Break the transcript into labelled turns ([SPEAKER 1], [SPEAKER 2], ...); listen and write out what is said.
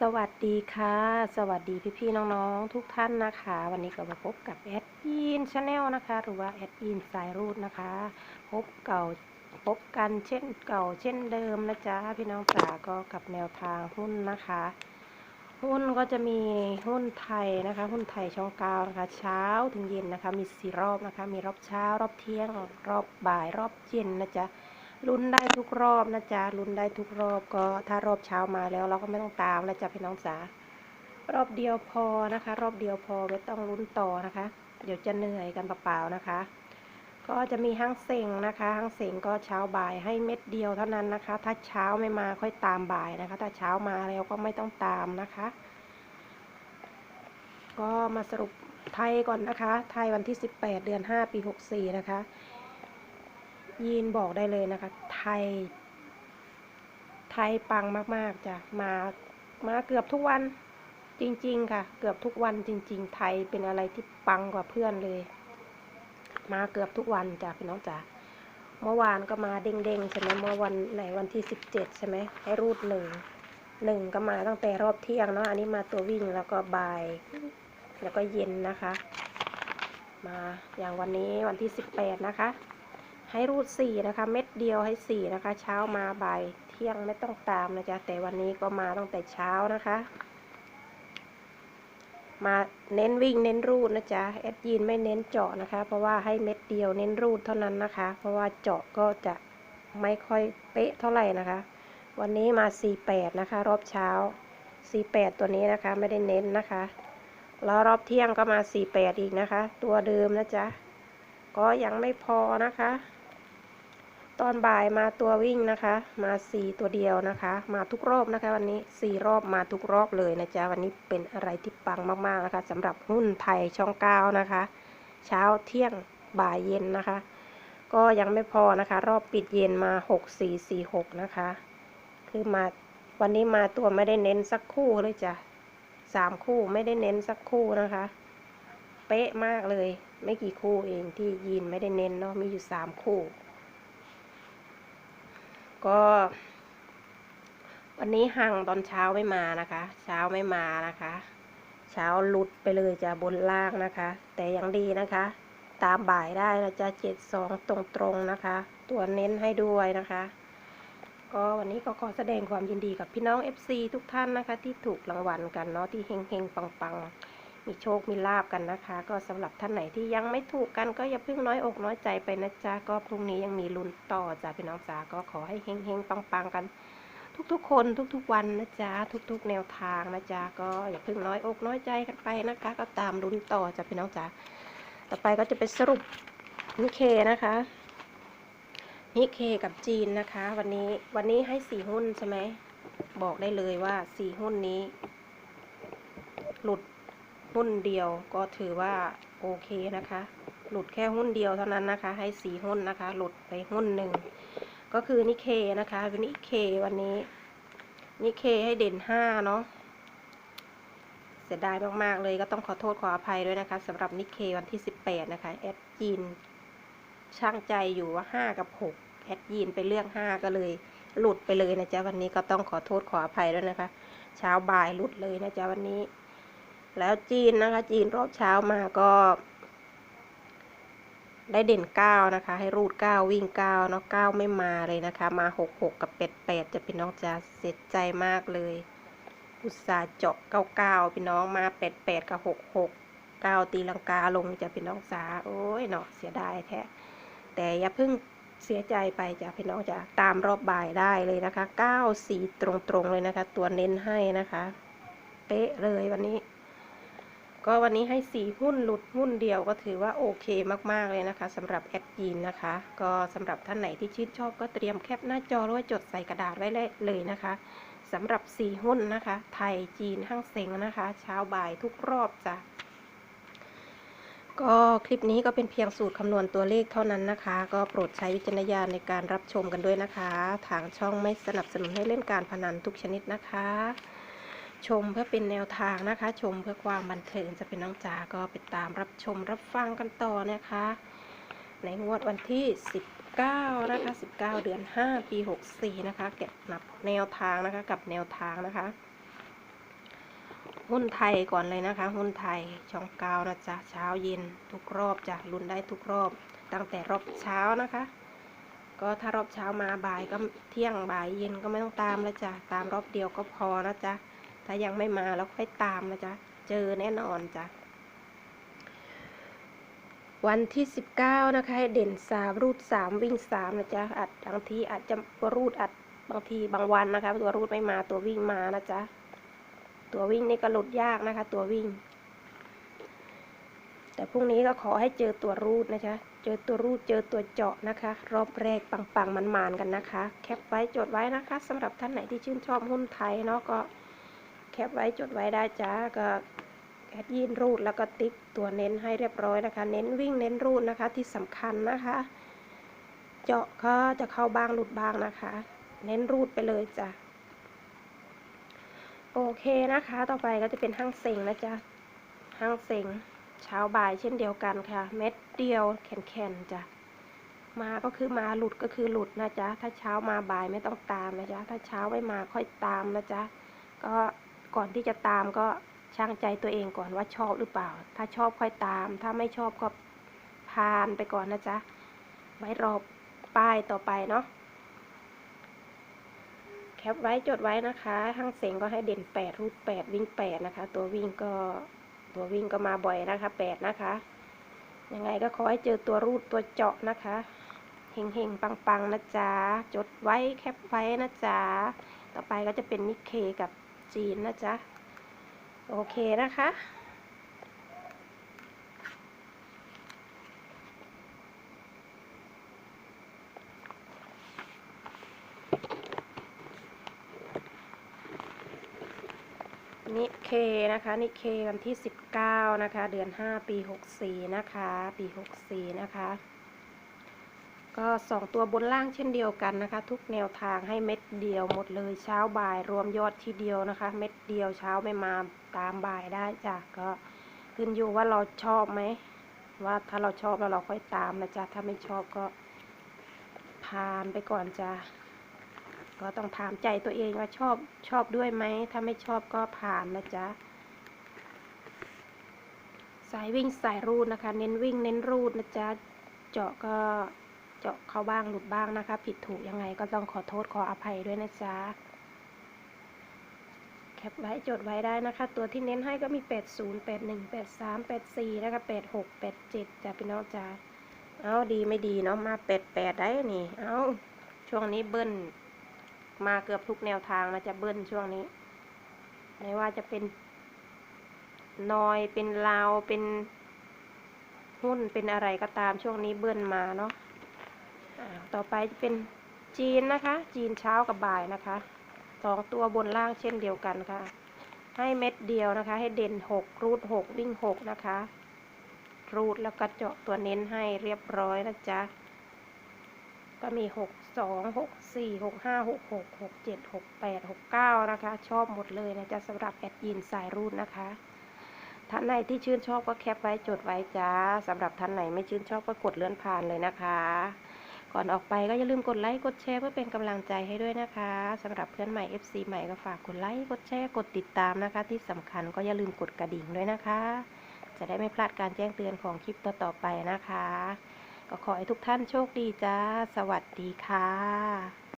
[SPEAKER 1] สวัสดีค่ะ สวัสดีพี่ๆน้องๆ ทุกท่านนะคะ วันนี้ก็มาพบกับแอดอินชาแนลนะคะ หรือว่าแอดอินสายรูดนะคะ พบเก่าพบกันเช่นเก่าเช่นเดิมนะจ๊ะพี่น้องจ๋าก็กับแนวทางหุ้นนะคะ หุ้นก็จะมีหุ้นไทยนะคะ หุ้นไทยช่องก้านะคะ เช้าถึงเย็นนะคะ มีสี่รอบนะคะ มีรอบเช้ารอบเที่ยง รอบบ่ายรอบเย็นนะจ๊ะ ลุ้นได้ทุกรอบนะจ๊ะลุ้นได้ทุกรอบก็ถ้ารอบเช้ามาแล้วเราก็ไม่ต้องตามแล้วจ้ะพี่น้องจ๋ารอบเดียวพอนะคะ รอบเดียวพอไม่ต้องลุ้นต่อนะคะ เดี๋ยวจะเหนื่อยกันเปล่าๆนะคะ ก็จะมีห้างเซ็งนะคะห้างเซ็งก็เช้าบ่ายให้เม็ดเดียวเท่านั้นนะคะ ถ้าเช้าไม่มาค่อยตามบ่ายนะคะ ถ้าเช้ามาแล้วก็ไม่ต้องตามนะคะ ก็มาสรุปไทยก่อนนะคะ ไทยวันที่ 18 เดือน 5 ปี 64 นะคะ ยีนบอกได้เลยนะคะ ไทย ไทยปังมากๆจ้ะมามาเกือบทุกวันจริง ๆ ค่ะ เกือบทุกวันจริง ๆ ไทยเป็นอะไรที่ปังกว่าเพื่อนเลย มาเกือบทุกวันจ้ะพี่น้องจ๋าเมื่อวานก็มาเด้งๆใช่ไหมเมื่อวันไหนวันที่สิบเจ็ดใช่ไหมให้รูดหนึ่งหนึ่งก็มาตั้งแต่รอบเที่ยงเนาะอันนี้มาตัววิ่งแล้วก็บ่าย แล้วก็เย็นนะคะ มาอย่างวันนี้วันที่สิบแปดนะคะ ให้รูดสี่นะคะ เม็ดเดียวให้สี่นะคะ เช้ามาบ่ายเที่ยงไม่ต้องตามนะจ๊ะแต่วันนี้ก็มาตั้งแต่เช้านะคะ มาเน้นวิ่งเน้นรูดนะจ๊ะแอดยีนไม่เน้นเจาะนะคะ เพราะว่าให้เม็ดเดียวเน้นรูดเท่านั้นนะคะ เพราะว่าเจาะก็จะไม่ค่อยเป๊ะเท่าไหร่นะคะ วันนี้มา 48 นะคะ รอบเช้า 48 ตัวนี้นะคะไม่ได้เน้นนะคะ แล้วรอบเที่ยงก็มา 48 อีกนะคะ ตัวเดิมนะจ๊ะก็ยังไม่พอนะคะ ตอนบ่ายมาตัววิ่งนะคะ มาสี่ตัวเดียวนะคะ มาทุกรอบนะคะ วันนี้สี่รอบมาทุกรอบเลยนะจ๊ะวันนี้เป็นอะไรที่ปังมากๆนะคะสำหรับหุ้นไทยช่องเก้านะคะ เช้าเที่ยงบ่ายเย็นนะคะ ก็ยังไม่พอนะคะ รอบปิดเย็นมาหกสี่สี่หกนะคะ คือมาวันนี้มาตัวไม่ได้เน้นสักคู่เลยจ้ะสามคู่ไม่ได้เน้นสักคู่นะคะ เป๊ะมากเลย ไม่กี่คู่เองที่ยีนไม่ได้เน้นเนาะมีอยู่สามคู่ ก็วันนี้ห่างตอนเช้าไม่มานะคะ เช้าไม่มานะคะ เช้าหลุดไปเลยจะบนล่างนะคะ แต่ยังดีนะคะ ตามบ่ายได้นะจ๊ะเจ็ดสองตรงๆนะคะ ตัวเน้นให้ด้วยนะคะ ก็วันนี้ก็ขอแสดงความยินดีกับพี่น้อง FC ทุกท่านนะคะ ที่ถูกรางวัลกันเนาะที่เฮงเฮงปังๆ มีโชคมีลาบกันนะคะ ก็สำหรับท่านไหนที่ยังไม่ถูกกันก็อย่าเพิ่งน้อยอกน้อยใจไปนะจ๊ะก็พรุ่งนี้ยังมีลุ้นต่อจ้ะพี่น้องจ๋าก็ขอให้เฮงเฮงๆปังๆกัน ทุกๆ คนทุกๆวันนะจ๊ะทุก ๆ แนวทางนะจ๊ะก็อย่าเพิ่งน้อยอกน้อยใจกันไปนะคะ ก็ตามลุ้นต่อจ้ะพี่น้องจ๋าต่อไปก็จะเป็นสรุปนิเคนะคะนิเคกับจีนนะคะ วันนี้วันนี้ให้สี่หุ้นใช่ไหมบอกได้เลยว่าสี่หุ้นนี้ หลุด หุ้นเดียวก็ถือว่าโอเคนะคะ หลุดแค่หุ้นเดียวเท่านั้นนะคะ ให้สี่หุ้นนะคะ หลุดไปหุ้นหนึ่งก็คือนิเคนะคะวันนิเควันนี้นิเคให้เด่นห้าเนาะเสียดายมากๆเลยก็ต้องขอโทษขออภัยด้วยนะคะสำหรับนิเควันที่ 18 นะคะแอดยีนช่างใจอยู่ว่า 5 กับ 6แอดยีนไปเลือก 5 ก็เลย หลุดไปเลยนะจ๊ะวันนี้ก็ต้องขอโทษขออภัยด้วยนะคะ เช้าบ่ายหลุดเลยนะจ๊ะวันนี้ แล้วจีนนะคะ จีนรอบเช้ามาก็ ได้เด่นเก้านะคะ ให้รูดเก้าวิ่งเก้าเนาะเก้าไม่มาเลยนะคะ มาหกหกกับเป็ดแปดจะเป็นน้องจะเสียใจมากเลย อุตสาห์เจาะเก้าเก้าพี่น้องมาเป็ดแปดกับหกหกเก้าตีลังกาลงจะเป็นน้องสาโอ้ยเนาะเสียดายแท้แต่อย่าเพิ่งเสียใจไปจ้ะพี่น้องจะตามรอบบ่ายได้เลยนะคะเก้าสี่ตรงๆเลยนะคะ ตัวเน้นให้นะคะ เป๊ะเลยวันนี้ ก็วันนี้ให้สี่หุ้นหลุดหุ้นเดียวก็ถือว่าโอเคมากๆเลยนะคะสำหรับแอดยีนนะคะ ก็สำหรับท่านไหนที่ชื่นชอบก็เตรียมแคปหน้าจอหรือว่าจดใส่กระดาษไว้เลยนะคะสำหรับสี่หุ้นนะคะ ไทยจีนห้างเซ็งนะคะ เช้าบ่ายทุกรอบจ้ะก็คลิปนี้ก็เป็นเพียงสูตรคำนวณตัวเลขเท่านั้นนะคะ ก็โปรดใช้วิจารณญาณในการรับชมกันด้วยนะคะ ทางช่องไม่สนับสนุนให้เล่นการพนันทุกชนิดนะคะ ชมเพื่อเป็นแนวทางนะคะ ชมเพื่อความบันเทิงจะเป็นน้องจ๋าก็ไปตามรับชมรับฟังกันต่อนะคะ ในงวดวันที่ 19 นะคะ 19 เดือน 5 ปี 64 นะคะ เก็บนับแนวทางนะคะกับแนวทางนะคะ หุ้นไทยก่อนเลยนะคะ หุ้นไทยช่องก้านะจ๊ะเช้าเย็นทุกรอบจ้ะลุ้นได้ทุกรอบ ตั้งแต่รอบเช้านะคะก็ถ้ารอบเช้ามาบ่ายก็เที่ยงบ่ายเย็นก็ไม่ต้องตามแล้วจ้ะตามรอบเดียวก็พอนะจ๊ะ ถ้ายังไม่มาแล้วค่อยตามนะจ๊ะ เจอแน่นอนจ้ะ วันที่19นะคะให้เด่น3รูด3วิ่ง3นะจ๊ะ อัดบางทีอาจจะรูดอัดบางทีบางวันนะคะ ตัวรูดไม่มาตัววิ่งมานะจ๊ะ ตัววิ่งนี่ก็หลุดยากนะคะ ตัววิ่ง แต่พรุ่งนี้ก็ขอให้เจอตัวรูดนะจ๊ะเจอตัวรูดเจอตัวเจาะนะคะ รอบแรกปังๆมันๆกันนะคะ แคปไว้จดไว้นะคะสำหรับท่านไหนที่ชื่นชอบหุ้นไทยเนาะก็ แคปไว้จดไว้ได้จ้าก็แอดยินรูดแล้วก็ติ๊กตัวเน้นให้เรียบร้อยนะคะ เน้นวิ่งเน้นรูดนะคะที่สำคัญนะคะ เจาะก็จะเข้าบ้างหลุดบ้างนะคะ เน้นรูดไปเลยจ้ะโอเคนะคะ ต่อไปก็จะเป็นห้างเซ็งนะจ๊ะห้างเซ็งเช้าบ่ายเช่นเดียวกันค่ะ เม็ดเดียวแข็งๆจ้ะมาก็คือมาหลุดก็คือหลุดนะจ๊ะถ้าเช้ามาบ่ายไม่ต้องตามนะจ๊ะถ้าเช้าไม่มาค่อยตามนะจ๊ะก็ ก่อนที่จะตามก็ช่างใจตัวเองก่อนว่าชอบหรือเปล่า ถ้าชอบค่อยตาม ถ้าไม่ชอบก็ผ่านไปก่อนนะจ๊ะ ไว้รอป้ายต่อไปเนาะ แคปไว้จดไว้นะคะทั้งเสียงก็ให้เด่นแปดรูดแปดวิ่งแปดนะคะ ตัววิ่งก็ตัววิ่งก็มาบ่อยนะคะแปดนะคะ ยังไงก็ขอให้เจอตัวรูดตัวเจาะนะคะเฮงเฮงปังปังๆ นะจ๊ะ จดไว้แคปไว้นะจ๊ะ ต่อไปก็จะเป็นนิกเคกับ จีนนะจ๊ะ โอเคนะคะ นิเคนะคะ นิเควันที่ 19 นะคะ เดือน 5 ปี 64 นะคะ ปี 64 นะคะ ก็สองตัวบนล่างเช่นเดียวกันนะคะ ทุกแนวทางให้เม็ดเดียวหมดเลยเช้าบ่ายรวมยอดทีเดียวนะคะ เม็ดเดียวเช้าไม่มาตามบ่ายได้จ้ะก็ขึ้นอยู่ว่าเราชอบไหมว่าถ้าเราชอบแล้วเราค่อยตามนะจ๊ะถ้าไม่ชอบก็ผ่านไปก่อนจ้ะก็ต้องถามใจตัวเองว่าชอบชอบด้วยไหมถ้าไม่ชอบก็ผ่านนะจ๊ะสายวิ่งสายรูดนะคะ เน้นวิ่งเน้นรูดนะจ๊ะเจาะก็ เจาะเข้าบ้างหลุดบ้างนะคะ ผิดถูกยังไงก็ต้องขอโทษขออภัยด้วยนะจ๊ะแคปไว้จดไว้ได้นะคะ ตัวที่เน้นให้ก็มี 80 81 83 84นะคะ86 87จ้ะพี่น้องจ้าเอาดีไม่ดีเนาะมา 88 ได้นี่เอาช่วงนี้เบิ้ลมาเกือบทุกแนวทางนะจะเบิ้ลช่วงนี้ ไม่ว่าจะเป็นนอยเป็นลาวเป็นหุ้นเป็นอะไรก็ตามช่วงนี้เบิ้ลมาเนาะ ต่อไปจะเป็นจีนนะคะ จีนเช้ากับบ่ายนะคะสองตัวบนล่างเช่นเดียวกันค่ะ ให้เม็ดเดียวนะคะ ให้เด่นหกรูดหกวิ่งหกนะคะ รูดแล้วก็เจาะตัวเน้นให้เรียบร้อยนะจ๊ะก็มีหกสองหกสี่หกห้าหกหกหกเจ็ดหกแปดหกเก้านะคะ ชอบหมดเลยนะจ๊ะสำหรับแอดยินสายรูดนะคะท่านไหนที่ชื่นชอบก็แคปไว้จดไว้จ้าสำหรับท่านไหนไม่ชื่นชอบก็กดเลื่อนผ่านเลยนะคะ ก่อนออกไปก็อย่าลืมกดไลค์กดแชร์เพื่อเป็นกำลังใจให้ด้วยนะคะสำหรับเพื่อนใหม่ FC ใหม่ก็ฝากกดไลค์กดแชร์กดติดตามนะคะ ที่สำคัญก็อย่าลืมกดกระดิ่งด้วยนะคะ จะได้ไม่พลาดการแจ้งเตือนของคลิปต่อๆไปนะคะ ก็ขอให้ทุกท่านโชคดีจ้า สวัสดีค่ะ